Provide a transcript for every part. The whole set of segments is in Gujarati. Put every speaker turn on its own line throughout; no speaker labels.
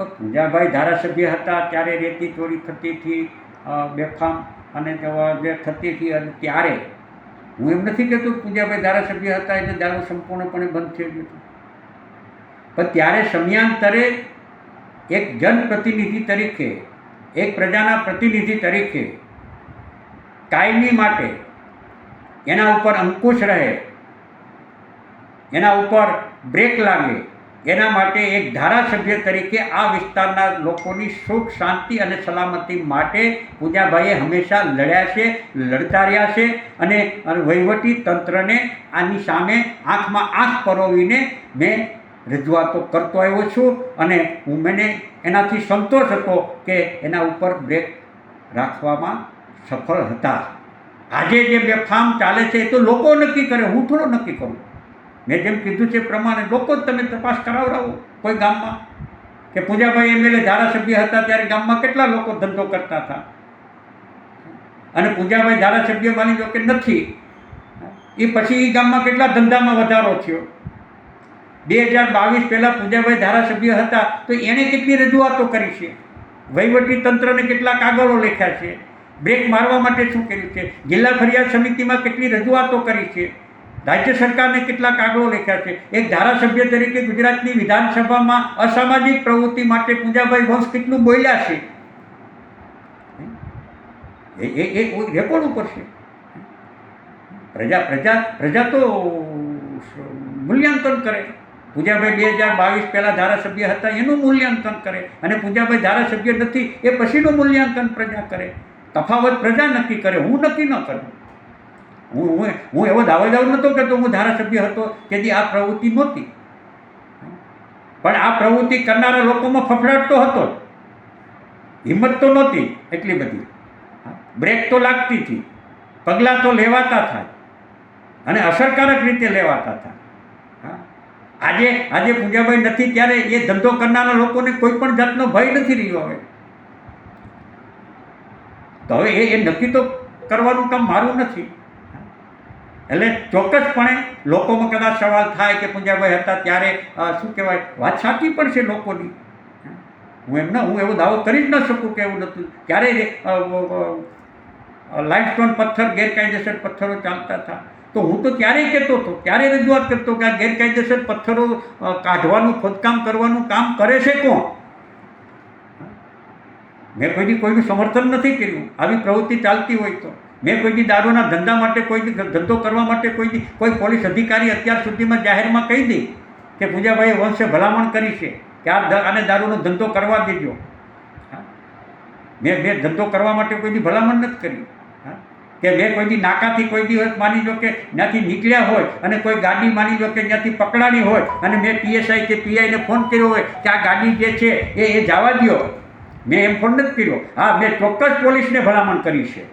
પૂજાભાઈ ધારાસભ્ય હતા, ત્યારે રેતી ચોરી થતી હતી બેફામ અને જે થતી હતી અને ત્યારે હું એમ નથી કહેતો પૂજાભાઈ ધારાસભ્ય હતા એટલે દારૂ સંપૂર્ણપણે બંધ થઈ ગયો હતું. પણ ત્યારે સમયાંતરે એક જનપ્રતિનિધિ તરીકે, એક પ્રજાના પ્રતિનિધિ તરીકે કાયમી માટે એના ઉપર અંકુશ રહે, એના ઉપર બ્રેક લાગે એના માટે એક ધારાસભ્ય તરીકે આ વિસ્તારના લોકોની સુખ, શાંતિ અને સલામતી માટે પૂજાભાઈએ હંમેશા લડ્યા છે લડતા રહ્યા છે અને વહીવટી તંત્રને આની સામે આંખમાં આંખ પરોવીને મેં રજૂઆતો કરતો આવ્યો છું અને હું મને એનાથી સંતોષ હતો કે એના ઉપર બ્રેક રાખવામાં સફળ હતા. આજે જે બેફામ ચાલે છે એ તો લોકો નક્કી કરે, હું થોડો નક્કી કરું? મેં જેમ કીધું છે પ્રમાણે લોકો જ તમે તપાસ કરાવડાવો કોઈ ગામમાં. કે પૂજાભાઈ એમએલએ ધારાસભ્ય હતા ત્યારે ગામમાં કેટલા લોકો ધંધો કરતા હતા? અને પૂજાભાઈ ધારાસભ્ય માની લો કે નથી. એ પછી એ ગામમાં કેટલા ધંધામાં વધારો થયો? બે હજાર બાવીસ પહેલાં પૂજાભાઈ ધારાસભ્ય હતા તો એણે કેટલી રજૂઆતો કરી છે? વહીવટી તંત્રને કેટલા કાગળો લખ્યા છે? બ્રેક મારવા માટે શું કર્યું છે? જિલ્લા ફરિયાદ સમિતિમાં કેટલી રજૂઆતો કરી છે? રાજ્ય સરકારને કેટલા કાગળો લખ્યા છે? એક ધારાસભ્ય તરીકે ગુજરાતની વિધાનસભામાં અસામાજિક પ્રવૃત્તિ માટે પૂજાભાઈ વંશ કેટલું બોલ્યા છે? એ એ રેકોર્ડ ઉપર છે. પ્રજા પ્રજા પ્રજા તો મૂલ્યાંકન કરે. પૂજાભાઈ બે હજાર બાવીસ પહેલાં ધારાસભ્ય હતા, એનું મૂલ્યાંકન કરે. અને પૂજાભાઈ ધારાસભ્ય નથી, એ પછીનું મૂલ્યાંકન પ્રજા કરે. તફાવત પ્રજા નક્કી કરે, હું નક્કી ન કરું. હું હું હું એવો દાવો દાવ નહોતો કરતો હું ધારાસભ્ય હતો તેથી આ પ્રવૃત્તિ નહોતી. પણ આ પ્રવૃત્તિ કરનારા લોકોમાં ફફડાટ તો હતો. હિંમત તો નહોતી એટલી બધી. બ્રેક તો લાગતી હતી. પગલાં તો લેવાતા થાય અને અસરકારક રીતે લેવાતા થાય હા આજે આજે પૂજાભાઈ નથી, ત્યારે એ ધંધો કરનારા લોકોને કોઈ પણ જાતનો ભય નથી રહ્યો હવે. તો હવે એ એ નક્કી તો કરવાનું કામ મારું નથી. એટલે ચોક્કસપણે લોકોમાં કદાચ સવાલ થાય કે પૂંજાભાઈ હતા ત્યારે શું કહેવાય, વાત સાચી પણ છે લોકોની. હું એમ ના, હું એવો દાવો કરી જ ન શકું કે એવું નહોતું ક્યારેય લાઇફસ્ટોન પથ્થર, ગેરકાયદેસર પથ્થરો ચાલતા હતા. તો હું તો ક્યારેય કહેતો હતો, ક્યારેય રજૂઆત કરતો કે આ ગેરકાયદેસર પથ્થરો કાઢવાનું, ખોદકામ કરવાનું કામ કરે છે કોણ? મેં કોઈની, કોઈનું સમર્થન નથી કર્યું. આવી પ્રવૃત્તિ ચાલતી હોય તો. મેં કોઈની દારૂના ધંધા માટે કોઈ ધંધો કરવા માટે કોઈ કોઈ પોલીસ અધિકારી અત્યાર સુધીમાં જાહેરમાં કહી દે કે પૂજાભાઈએ વંશે ભલામણ કરી છે કે આ આને દારૂનો ધંધો કરવા દેજો. મેં મેં ધંધો કરવા માટે કોઈની ભલામણ નથી કરી. કે મેં કોઈની નાકાથી કોઈ દિવસ માની લો કે ત્યાંથી નીકળ્યા હોય અને કોઈ ગાડી માની લો કે ત્યાંથી પકડાણી હોય અને મેં પીએસઆઈ કે પીઆઈને ફોન કર્યો હોય કે આ ગાડી જે છે એ એ જવા દ્યો. મેં એમ ફોન નથી કર્યો. હા, મેં ચોક્કસ પોલીસને ભલામણ કરી છે.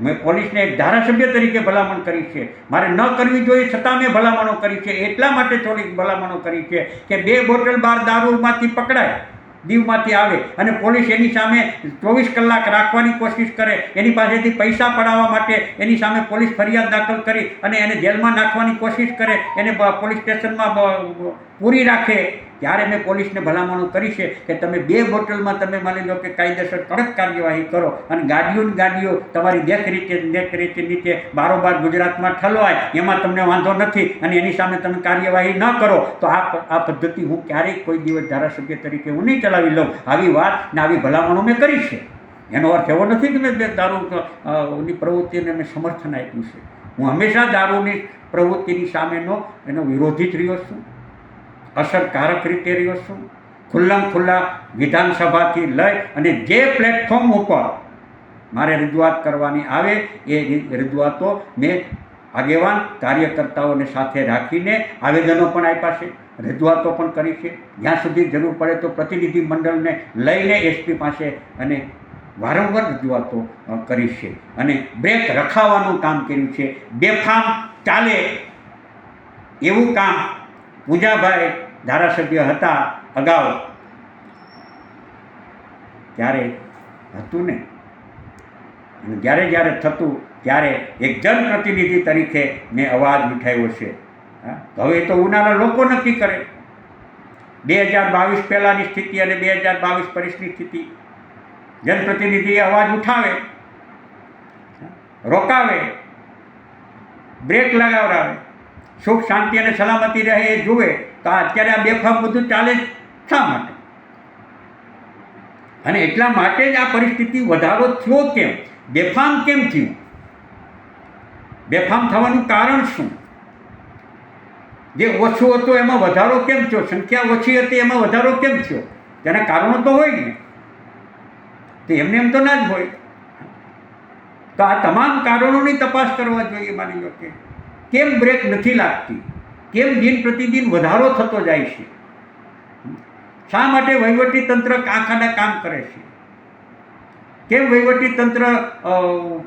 મેં પોલીસને એક ધારાસભ્ય તરીકે ભલામણ કરી છે. મારે ન કરવી જોઈએ, છતાં મેં ભલામણો કરી છે. એટલા માટે થોડીક ભલામણો કરી છે કે બે બોટલ બાર દારૂમાંથી પકડાય, દીવમાંથી આવે અને પોલીસ એની સામે ચોવીસ કલાક રાખવાની કોશિશ કરે. એની પાસેથી પૈસા પડાવવા માટે એની સામે પોલીસ ફરિયાદ દાખલ કરી અને એને જેલમાં નાખવાની કોશિશ કરે. એને પોલીસ સ્ટેશનમાં પૂરી રાખે. ત્યારે મેં પોલીસને ભલામણો કરી છે કે તમે બે બોટલમાં તમે માની લો કે કાયદેસર કડક કાર્યવાહી કરો અને ગાડીઓની ગાડીઓ તમારી દેખ રીતે દેખ રીતે નીચે બારોબાર ગુજરાતમાં ઠલવાય એમાં તમને વાંધો નથી અને એની સામે તમે કાર્યવાહી ન કરો તો આ આ પદ્ધતિ હું ક્યારેય કોઈ દિવસ ધારાસભ્ય તરીકે હું નહીં ચલાવી લઉં. આવી વાત ને આવી ભલામણો મેં કરી છે. એનો અર્થ એવો નથી કે મેં બે દારૂ અ, પ્રવૃત્તિને મેં સમર્થન આપ્યું છે. હું હંમેશા દારૂની પ્રવૃત્તિની સામેનો એનો વિરોધી જ રહ્યો છું. અસરકારક રીતે રહ્યો છું. ખુલ્લામ ખુલ્લા વિધાનસભાથી લઈ અને જે પ્લેટફોર્મ ઉપર મારે રજૂઆત કરવાની આવે એ રજૂઆતો મેં આગેવાન કાર્યકર્તાઓને સાથે રાખીને આવેદનો પણ આપ્યા છે, રજૂઆતો પણ કરી છે. જ્યાં સુધી જરૂર પડે તો પ્રતિનિધિ મંડળને લઈને એસપી પાસે અને વારંવાર રજૂઆતો કરી છે. અને બ્રેક રખાવાનું કામ કર્યું છે. બેફામ ચાલે એવું કામ પૂજાભાઈ ધારાસભ્ય હતા અગાઉ. ત્યારે હતું ને? અને જ્યારે જ્યારે થતું, ત્યારે એક જનપ્રતિનિધિ તરીકે મેં અવાજ ઉઠાવ્યો છે. હવે તો ઉનાળા લોકો નક્કી કરે. બે હજાર બાવીસ પહેલાંની સ્થિતિ અને બે હજાર બાવીસ પછીની સ્થિતિ. જનપ્રતિનિધિ અવાજ ઉઠાવે. રોકાવે. બ્રેક લગાવડાવે. સુખ, શાંતિ અને સલામતી રહે એ જુએ તો આ અત્યારે આ બેફામ બધું ચાલે શા માટે? અને એટલા માટે જ આ પરિસ્થિતિ વધારો થયો કેમ? બેફામ કેમ થયું? બેફામ થવાનું કારણ શું? જે ઓછું હતું એમાં વધારો કેમ થયો? સંખ્યા ઓછી હતી એમાં વધારો કેમ થયો? તેના કારણો તો હોય ને. તો એમને એમ તો ના જ હોય. તો આ તમામ કારણોની તપાસ કરવા જોઈએ માની લો કે. કેમ બ્રેક નથી લાગતી? કેમ દિન પ્રતિદિન વધારો થતો જાય છે? શા માટે વહીવટી તંત્ર કાંખાના કામ કરે છે? કેમ વહીવટી તંત્ર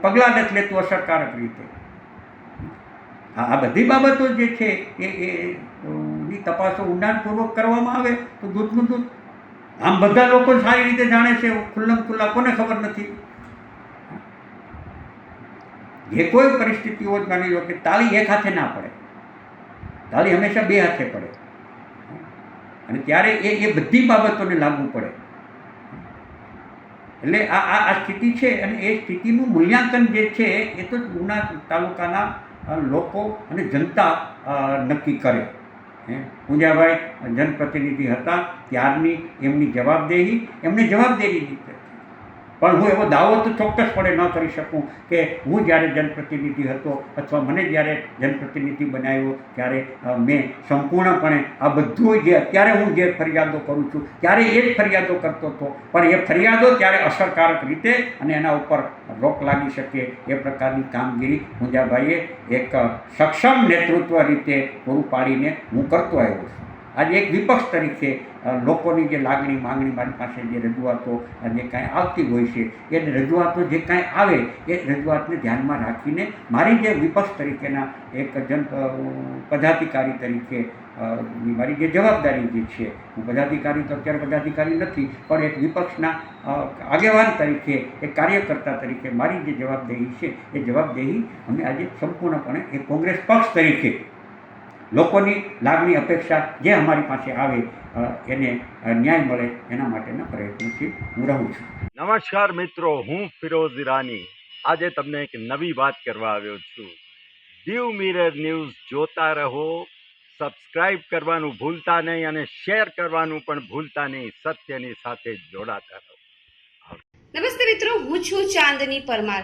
પગલાં નથી લેતું અસરકારક રીતે? આ બધી બાબતો જે છે એ એ ની તપાસો ઊંડાણપૂર્વક કરવામાં આવે તો દૂધનું દૂધ. આમ બધા લોકો સારી રીતે જાણે છે, ખુલ્લમ ખુલ્લા કોને ખબર નથી? જે કોઈ પરિસ્થિતિ હોય માની લો કે તાળી એક હાથે ના પડે. તાળી હંમેશા બે હાથે પડે. અને ત્યારે એ એ બધી બાબતોને લાગુ પડે. એટલે આ આ સ્થિતિ છે અને એ સ્થિતિનું મૂલ્યાંકન જે છે એ તો ઉના તાલુકાના લોકો અને જનતા નક્કી કરે. પૂંજાભાઈ જનપ્રતિનિધિ હતા ત્યારની એમની જવાબદેહી એમને જવાબદેહી રીતે પણ હું એવો દાવો તો ચોક્કસપણે ન કરી શકું કે હું જ્યારે જનપ્રતિનિધિ હતો અથવા મને જ્યારે જનપ્રતિનિધિ બનાવ્યો, ત્યારે મેં સંપૂર્ણપણે આ બધું જે, અત્યારે હું જે ફરિયાદો કરું છું, ત્યારે એ જ ફરિયાદો કરતો હતો. પણ એ ફરિયાદો ત્યારે અસરકારક રીતે અને એના ઉપર રોક લાગી શકે એ પ્રકારની કામગીરી મુંજાભાઈએ એક સક્ષમ નેતૃત્વ રીતે પૂરું પાડીને હું કરતો આવ્યો છું. આજે એક વિપક્ષ તરીકે લોકોની જે લાગણી માંગણી મારી પાસે જે રજૂઆતો જે કાંઈ આવતી હોય છે, એ રજૂઆતો જે કાંઈ આવે, એ રજૂઆતને ધ્યાનમાં રાખીને મારી જે વિપક્ષ તરીકેના એક જન પદાધિકારી તરીકે મારી જે જવાબદારી જે છે, હું પદાધિકારી તો અત્યારે પદાધિકારી નથી, પણ એક વિપક્ષના આગેવાન તરીકે, એક કાર્યકર્તા તરીકે મારી જે જવાબદેહી છે, એ જવાબદેહી અમે આજે સંપૂર્ણપણે એક કોંગ્રેસ પક્ષ તરીકે લોકોની લાગણી અપેક્ષા જે અમારી પાસે આવે એને ન્યાય મળે એના માટેના પ્રયત્નશીલ હું રહું છું.
નમસ્કાર મિત્રો હું ફિરોઝ ઈરાની. આજે તમને એક નવી વાત કરવા આવ્યો છું. દીવ મિરર ન્યૂઝ જોતા રહો સબસ્ક્રાઇબ કરવાનું ભૂલતા નહીં અને શેર કરવાનું પણ ભૂલતા નહીં સત્યની સાથે જોડાતા રહો.
નમસ્તે મિત્રો હું છું ચાંદની પરમાર.